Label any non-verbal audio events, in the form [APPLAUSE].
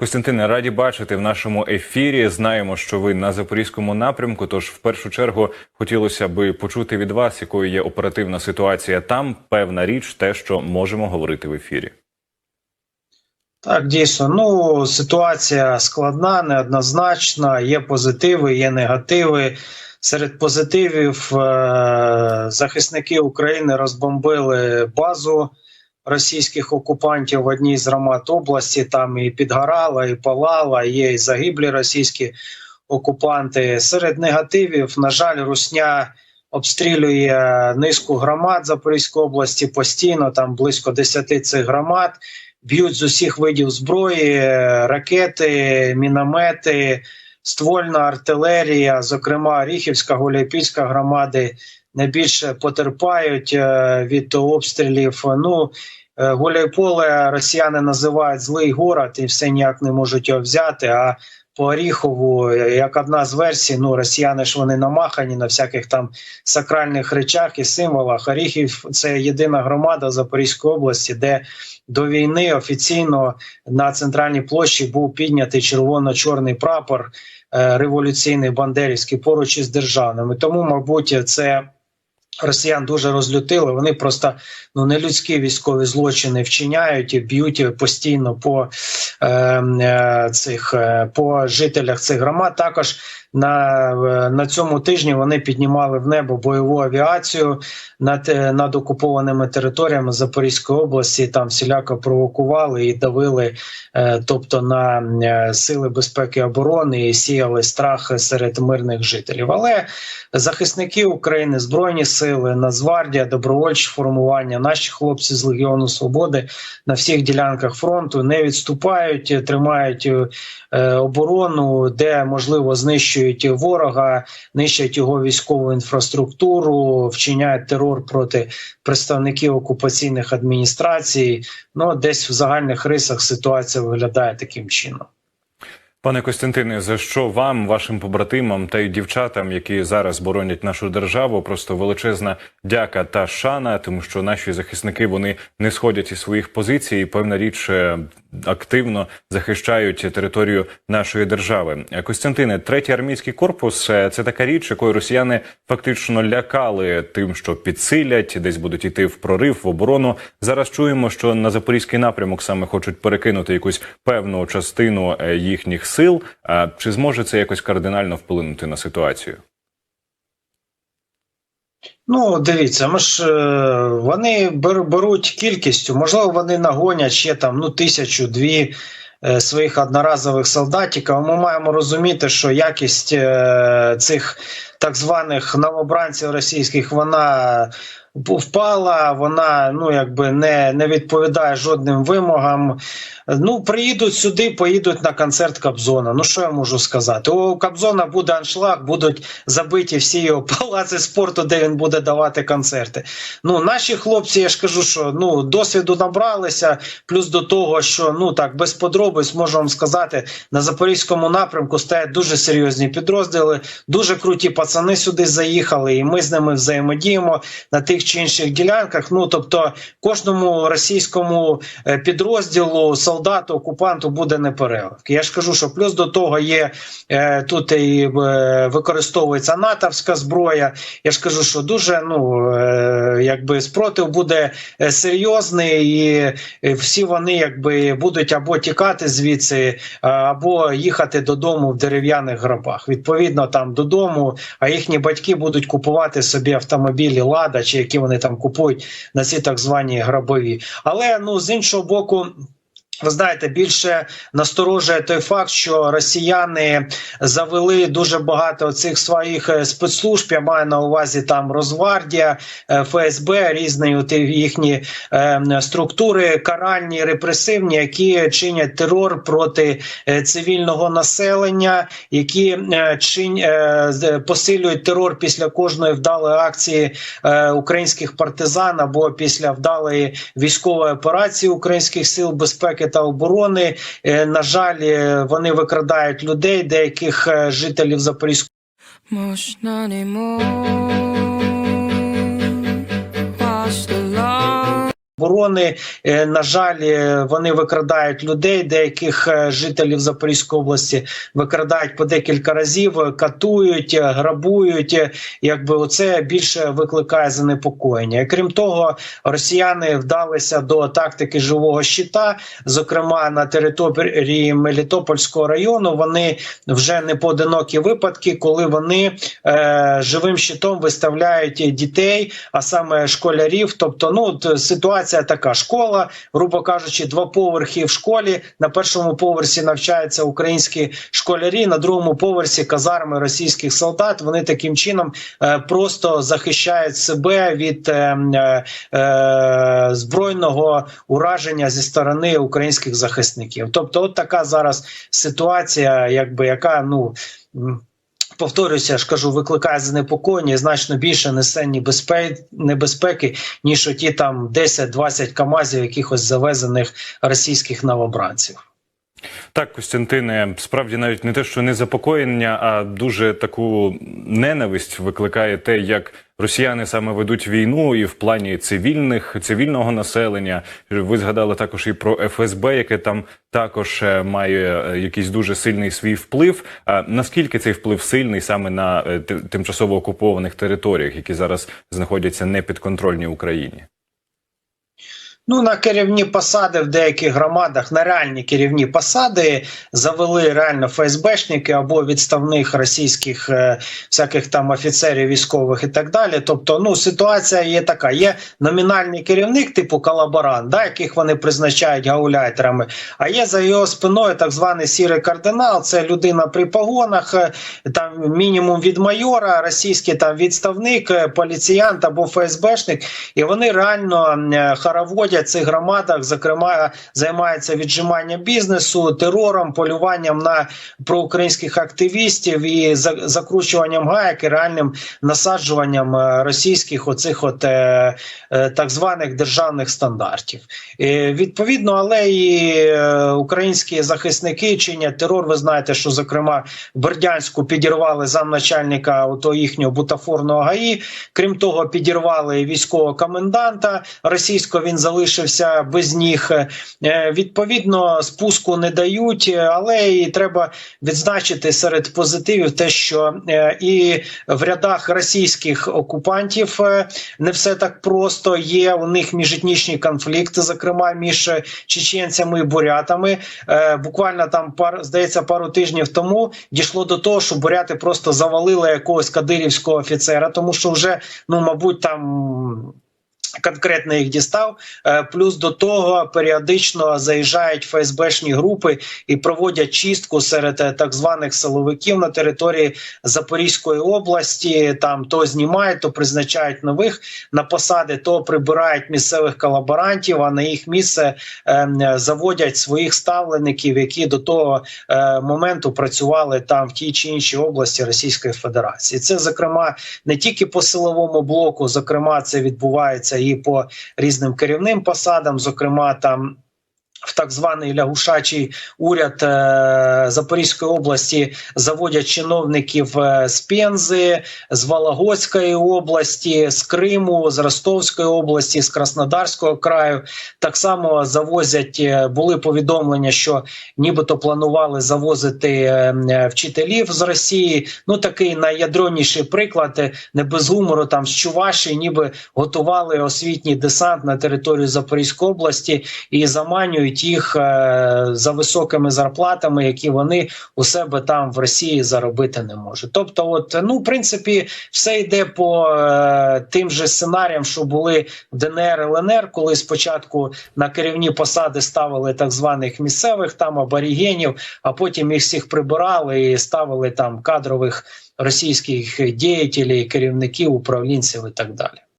Костянтине, раді бачити в нашому ефірі. Знаємо, що ви на запорізькому напрямку. Тож, в першу чергу, хотілося би почути від вас, якою є оперативна ситуація там. Певна річ, те, що можемо говорити в ефірі. Так, дійсно, ну ситуація складна, неоднозначна. Є позитиви, є негативи. Серед позитивів е- захисники України розбомбили базу російських окупантів в одній з громад області. Там і підгорала, і палала, є і загиблі російські окупанти. Серед негативів, на жаль, Русня обстрілює низку громад Запорізької області постійно. Там близько 10 цих громад. Б'ють з усіх видів зброї, ракети, міномети, ствольна артилерія, зокрема Ріхівська, Гуляйпільська громади найбільше потерпають е, від обстрілів. Ну е, Гуляйполе росіяни називають злий город і все ніяк не можуть його взяти. А по Оріхову, як одна з версій, ну росіяни ж вони намахані на всяких там сакральних речах і символах. Оріхів це єдина громада Запорізької області, де до війни офіційно на центральній площі був піднятий червоно-чорний прапор е, революційний бандерівський поруч із державними. Тому, мабуть, це. Росіян дуже розлютили. Вони просто ну нелюдські військові злочини вчиняють і б'ють постійно по е, е, цих е, по жителях цих громад. Також на, е, на цьому тижні вони піднімали в небо бойову авіацію над, над окупованими територіями Запорізької області. Там всіляко провокували і давили, е, тобто на е, сили безпеки і оборони і сіяли страх серед мирних жителів. Але захисники України, збройні сили, Нацгвардія, добровольчі формування, наші хлопці з Легіону Свободи на всіх ділянках фронту не відступають, тримають оборону, де можливо знищують ворога, нищать його військову інфраструктуру, вчиняють терор проти представників окупаційних адміністрацій. Ну десь в загальних рисах ситуація виглядає таким чином. Пане Костянтине, за що вам, вашим побратимам та й дівчатам, які зараз боронять нашу державу, просто величезна дяка та шана, тому що наші захисники вони не сходять із своїх позицій. і, Певна річ е, активно захищають територію нашої держави. Е, Костянтине, третій армійський корпус е, це така річ, якою росіяни фактично лякали тим, що підсилять, десь будуть іти в прорив, в оборону. Зараз чуємо, що на запорізький напрямок саме хочуть перекинути якусь певну частину їхніх сил. Чи зможе це якось кардинально вплинути на ситуацію? Ну, дивіться, ми ж е, вони бер- беруть кількістю, можливо, вони нагонять ще там ну тисячу-дві е, своїх одноразових солдатів. А Ми маємо розуміти, що якість е, цих так званих новобранців російських вона впала, вона ну якби не, не відповідає жодним вимогам. Ну, приїдуть сюди, поїдуть на концерт Кобзона. Ну що я можу сказати? У Кобзона буде аншлаг, будуть забиті всі його [LAUGHS] палаци спорту, де він буде давати концерти. Ну, наші хлопці, я ж кажу, що ну досвіду набралися. Плюс до того, що ну так без подробиць можу вам сказати, на запорізькому напрямку стоять дуже серйозні підрозділи, дуже круті пацани сюди заїхали, і ми з ними взаємодіємо на тих чи інших ділянках. Ну тобто, кожному російському е, підрозділу, солдату, окупанту буде непереливки. Я ж кажу, що плюс до того є е, тут і е, використовується натовська зброя. Я ж кажу, що дуже ну е, якби спротив буде е, серйозний, і е, всі вони якби будуть або тікати звідси, або їхати додому в дерев'яних гробах. Відповідно, там додому, а їхні батьки будуть купувати собі автомобілі Лада, чи які вони там купують на ці так звані гробові. Але ну з іншого боку. Ви знаєте, більше насторожує той факт, що росіяни завели дуже багато цих своїх е, спецслужб. Я маю на увазі там Росгвардія, е, ФСБ, різні їхні е, структури, каральні, репресивні, які чинять терор проти цивільного населення, які чин, посилюють терор після кожної вдалої акції українських партизан або після вдалої військової операції українських сил безпеки та оборони. Е, На жаль, е, вони викрадають людей, деяких е, жителів Запорізької. Можна не anymore. Оборони. Е, На жаль, е, вони викрадають людей, деяких е, жителів Запорізької області викрадають по декілька разів, катують, грабують. Якби оце більше викликає занепокоєння. Крім того, росіяни вдалися до тактики живого щита, зокрема на території Мелітопольського району. Вони вже не поодинокі випадки, коли вони е, живим щитом виставляють дітей, а саме школярів. Тобто, ну от ситуація така: школа, грубо кажучи, два поверхи в школі. На першому поверсі навчаються українські школярі, на другому поверсі казарми російських солдат. Вони таким чином е, просто захищають себе від е, е, збройного ураження зі сторони українських захисників. Тобто, от така зараз ситуація, якби яка ну. Повторюся, ж кажу, викликає занепокоєння значно більше несе небезпеки ніж оті там 10-20 камазів якихось завезених російських новобранців. Так, Костянтине, справді навіть не те, що не запокоєння, а дуже таку ненависть викликає те, як росіяни саме ведуть війну і в плані цивільних цивільного населення. Ви згадали також і про ФСБ, яке там також е, має е, якийсь дуже сильний свій вплив. А наскільки цей вплив сильний саме на е, тимчасово окупованих територіях, які зараз знаходяться не підконтрольні Україні? Ну, на керівні посади в деяких громадах, на реальні керівні посади завели реально ФСБшники або відставних російських е, всяких там офіцерів військових і так далі. Тобто, ну ситуація є така: є номінальний керівник, типу колаборант, да, яких вони призначають гауляйтерами. А є за його спиною так званий сірий кардинал. Це людина при погонах, е, там мінімум від майора, російський там відставник, е, поліціянт або ФСБшник, і вони реально е, хороводять в цих громадах, зокрема, займаються віджиманням бізнесу, терором, полюванням на проукраїнських активістів і за- закручуванням гаяк і реальним насаджуванням е, російських оцих от е, е, так званих державних стандартів. Відповідно, але і українські захисники чинять терор. Ви знаєте, що зокрема в Бердянську підірвали замначальника ото їхнього бутафорного ГАІ. Крім того, підірвали військового коменданта російського. Він залишився без ніг. Е, Відповідно, спуску не дають, е, але і треба відзначити серед позитивів те, що е, і в рядах російських окупантів не все так просто. Є у них міжетнічні конфлікти, зокрема між чеченцями і бурятами. Буквально там пар здається пару тижнів тому дійшло до того, що буряти просто завалили якогось кадирівського офіцера, тому що вже ну мабуть там. Конкретно їх дістав, Е, плюс до того періодично заїжджають ФСБшні групи і проводять чистку серед е, так званих силовиків на території Запорізької області. Там то знімають, то призначають нових на посади, то прибирають місцевих колаборантів. А на їх місце е, заводять своїх ставлеників, які до того е, моменту працювали там в тій чи іншій області Російської Федерації. Це зокрема не тільки по силовому блоку, зокрема, це відбувається і по різним керівним посадам, зокрема там. В так званий лягушачий уряд е, Запорізької області заводять чиновників е, з Пензи, з Вологодської області, з Криму, з Ростовської області, з Краснодарського краю. Так само завозять е, були повідомлення, що нібито планували завозити вчителів з Росії. Ну такий найядроніший приклад, не без гумору, там з Чувашії, ніби готували освітній десант на територію Запорізької області і заманюють їх е, за високими зарплатами, які вони у себе там в Росії заробити не можуть. Тобто, от ну в принципі, все йде по е, тим же сценаріям, що були в ДНР ЛНР, коли спочатку на керівні посади ставили так званих місцевих там аборігенів, а потім їх всіх прибирали і ставили там кадрових російських діятелів, керівників, управлінців і так далі.